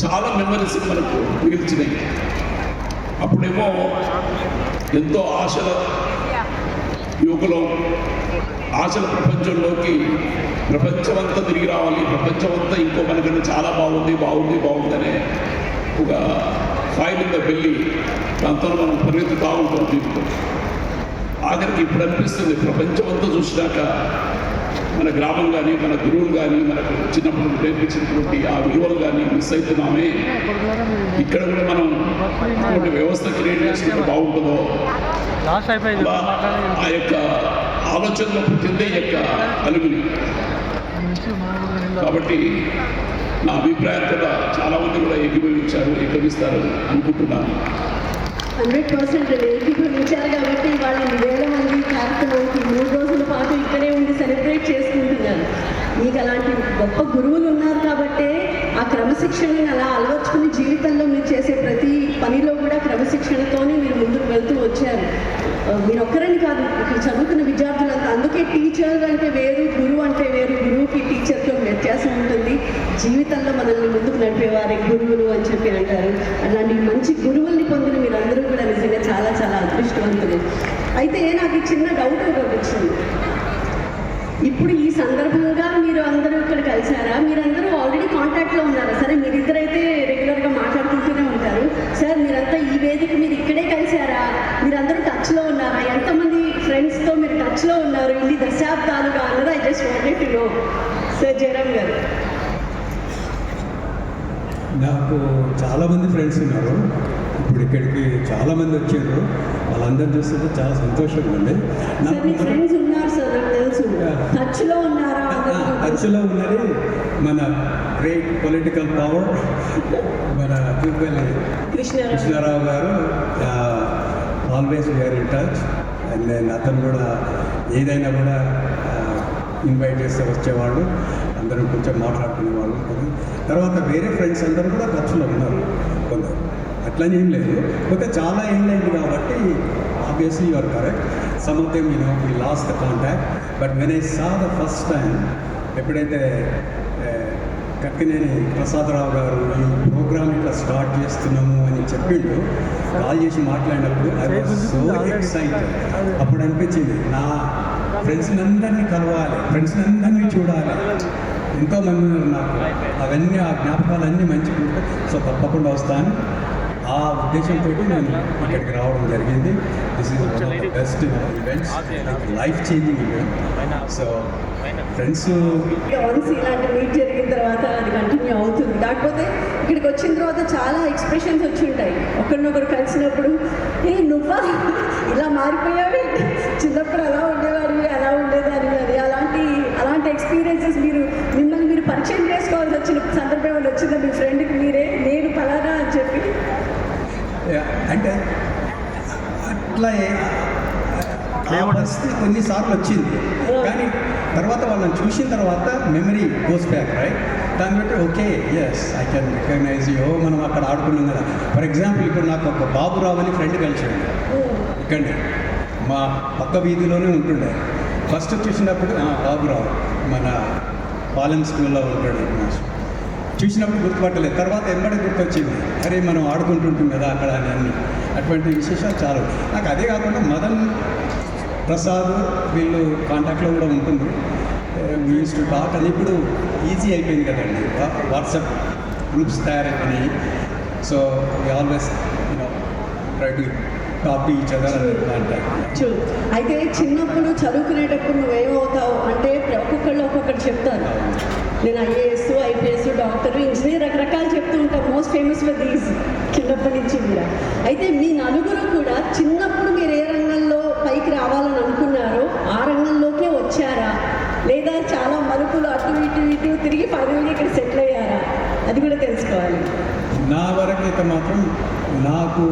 చాలా మెమరీస్ మనకు మిగిల్చినాయి అప్పుడేమో ఎంతో ఆశల యువకులం ఆశల ప్రపంచంలోకి ప్రపంచమంతా తిరిగి రావాలి ప్రపంచమంతా ఇంకో మనకన్నా చాలా బాగుంది బాగుంది బాగుందనే ఒక ఫైలింగ్ వెళ్ళి దాంతో మనం పరిగెత్తుతా ఉంటాం జీవితం ఆఖరికి ఇప్పుడు అనిపిస్తుంది ప్రపంచమంతా చూసినాక మన గ్రామం కానీ మన గురువులు కానీ మనకు చిన్నప్పుడు నేర్పించినటువంటి ఆ విలువలు కానీ మిస్ అవుతున్నామే. ఇక్కడ కూడా మనం ఇటువంటి వ్యవస్థ క్రియేట్ చేసుకుంటే బాగుంటుందో? ఆ యొక్క ఆలోచనలో పుట్టిందే ఈ యొక్క అలుగుని కాబట్టి నా అభిప్రాయం కూడా చాలా మంది కూడా ఏకీభవించారు ఏకీభిస్తారు అనుకుంటున్నాను. హండ్రెడ్ పర్సెంట్ ఏకీభవించారు కాబట్టి వాళ్ళు ఇన్ని వేల మంది కార్యక్రమానికి మూడు రోజుల పాటు ఇక్కడే ఉండి సెలబ్రేట్ చేసుకుంటున్నారు మీకు అలాంటి గొప్ప గురువులు ఉన్నారు కాబట్టే ఆ క్రమశిక్షణని అలా అలవర్చుకుని జీవితంలో మీరు చేసే ప్రతి పనిలో కూడా క్రమశిక్షణతోనే మీరు ముందుకు వెళ్తూ వచ్చారు. మీరు ఒక్కరని కాదు చదువుకున్న విద్యార్థులంతా. అందుకే టీచర్ అంటే వేరు గురువు అంటే వేరు గురువుకి టీచర్తో వ్యత్యాసం ఉంటుంది. జీవితంలో మనల్ని ముందుకు నడిపేవారే గురువులు అని చెప్పి అంటారు. అలాంటి మంచి గురువుల్ని పొందిన మీరందరూ కూడా నిజంగా చాలా చాలా అదృష్టవంతులు. అయితే నాకు చిన్న డౌట్ ఒకటి వచ్చింది. ఇప్పుడు ఈ సందర్భంలో మీరు అందరూ ఇక్కడ కలిసారా మీరందరూ ఆల్రెడీ కాంటాక్ట్లో ఉన్నారా సరే మీరిద్దరైతే రెగ్యులర్గా మాట్లాడుకుంటూనే ఉంటారు సార్ మీరంతా ఈ వేదిక మీరు ఇక్కడే కలిసారా మీరందరూ టచ్లో ఉన్నారా ఎంతమంది ఫ్రెండ్స్తో టచ్లో ఉన్నారు. ఇన్ని దశాబ్దాలుగా అన్నది I just wanted to know sir Jayaram గారు. నాకు చాలామంది ఫ్రెండ్స్ ఉన్నారు. ఇప్పుడు ఇక్కడికి చాలామంది వచ్చారు. వాళ్ళందరూ చూస్తుంటే చాలా సంతోషంగా ఉంది. నాకు ఫ్రెండ్స్ ఉన్నారు సార్ నాకు తెలుసు. టచ్లో ఉన్నారా? అందరూ? టచ్లో ఉన్నది మన గ్రేట్ పొలిటికల్ పవర్ మన కృష్ణారావు. కృష్ణారావు గారు always were in touch and then అతను కూడా ఏదైనా కూడా ఇన్వైట్ చేస్తే వచ్చేవాళ్ళు. అందరూ కొంచెం మాట్లాడుకునేవాళ్ళు తర్వాత వేరే ఫ్రెండ్స్ అందరూ కూడా ఖర్చులో ఉన్నారు. కొందరు. అట్లని ఏం లేదు. పోతే చాలా ఏం లేదు కాబట్టి obviously your correct some of them you know we lost the contact but when I saw the first time ఎప్పుడైతే కక్కినేని ప్రసాదరావు గారు ఈ ప్రోగ్రామ్ ఇట్లా స్టార్ట్ చేస్తున్నాము అని చెప్పిండు. కాల్ చేసి మాట్లాడినప్పుడు ఐ వాజ్ సో ఎక్సైటెడ్ అప్పుడు అనిపించింది నా ఫ్రెండ్స్ అందరినీ కలవాలి ఫ్రెండ్స్ అందరినీ చూడాలి. ఎంతో మంది ఉన్నారు నాకు. అవన్నీ ఆ జ్ఞాపకాలన్నీ ఉంటాయి సో తప్పకుండా వస్తాను. ఆ ఉద్దేశంతో నేను ఇక్కడికి రావడం జరిగింది. This is one of the best events life changing event so friends once ఇలాంటి మీట్ జరిగిన తర్వాత అది కంటిన్యూ అవుతుంది. కాకపోతే ఇక్కడికి వచ్చిన తర్వాత చాలా ఎక్స్ప్రెషన్స్ వచ్చి ఉంటాయి. ఒకరినొకరు కలిసినప్పుడు ఏ నువ్వా? ఇలా మారిపోయావే? చిన్నప్పుడు అలా ఉండేవాడివి అలా ఉండేదాన్ని అది అలాంటి అలాంటి ఎక్స్పీరియన్సెస్ మీరు మిమ్మల్ని మీరు పరిచయం చేసుకోవాల్సి వచ్చిన సందర్భం ఏమైనా వచ్చిందా మీ ఫ్రెండ్కి మీరే నేను ఫలానా అని చెప్పి అంటే అట్లా పరిస్థితి కొన్నిసార్లు వచ్చింది. కానీ తర్వాత వాళ్ళని చూసిన తర్వాత మెమరీ గోస్ బ్యాక్ రైట్ దాన్ని బట్టి okay yes I can recognise you మనం అక్కడ ఆడుకున్నాం కదా. ఫర్ ఎగ్జాంపుల్ ఇప్పుడు నాకు ఒక బాబురావు అని ఫ్రెండ్ కలిసాడు ఇక్కడే మా పక్క వీధిలోనే ఉంటుండే. ఫస్ట్ చూసినప్పుడు "ఆ, బాబురావు మన పాలెం స్కూల్లో ఉంటాడు. మాస్టర్ చూసినప్పుడు గుర్తుపట్టలేదు. తర్వాత ఎంబడే గుర్తొచ్చింది. అరే మనం ఆడుకుంటుంటాం కదా అక్కడ అని అన్ని. అటువంటి విశేషాలు చాలు. నాకు అదే కాకుండా మదన్ ప్రసాద్ వీళ్ళు కాంటాక్ట్లో కూడా ఉంటుంది. యూస్ టు టాక్ అది ఇప్పుడు ఈజీ అయిపోయింది కదండి. WhatsApp groups తయారైపోయినాయి. So we always you know try to అయితే చిన్నప్పుడు చదువుకునేటప్పుడు నువ్వేమవుతావు అంటే ఒక్కొక్కళ్ళు ఒక్కొక్కటి చెప్తారు. నేను ఐఏఎస్ ఐపీఎస్ డాక్టర్ ఇంజనీర్ రకరకాలు చెప్తూ ఉంటారు మోస్ట్ ఫేమస్ ఫర్ దీస్ చిన్నప్పటి నుంచి కూడా. అయితే మీ నలుగురు కూడా చిన్నప్పుడు మీరు ఏ రంగంలో పైకి రావాలని అనుకున్నారో ఆ రంగంలోకే వచ్చారా? లేదా చాలా మలుపులు అటు ఇటు ఇటు తిరిగి ఫైనల్గా ఇక్కడ సెటిల్ అయ్యారా? అది కూడా తెలుసుకోవాలి. నా వరకు అయితే మాత్రం నాకు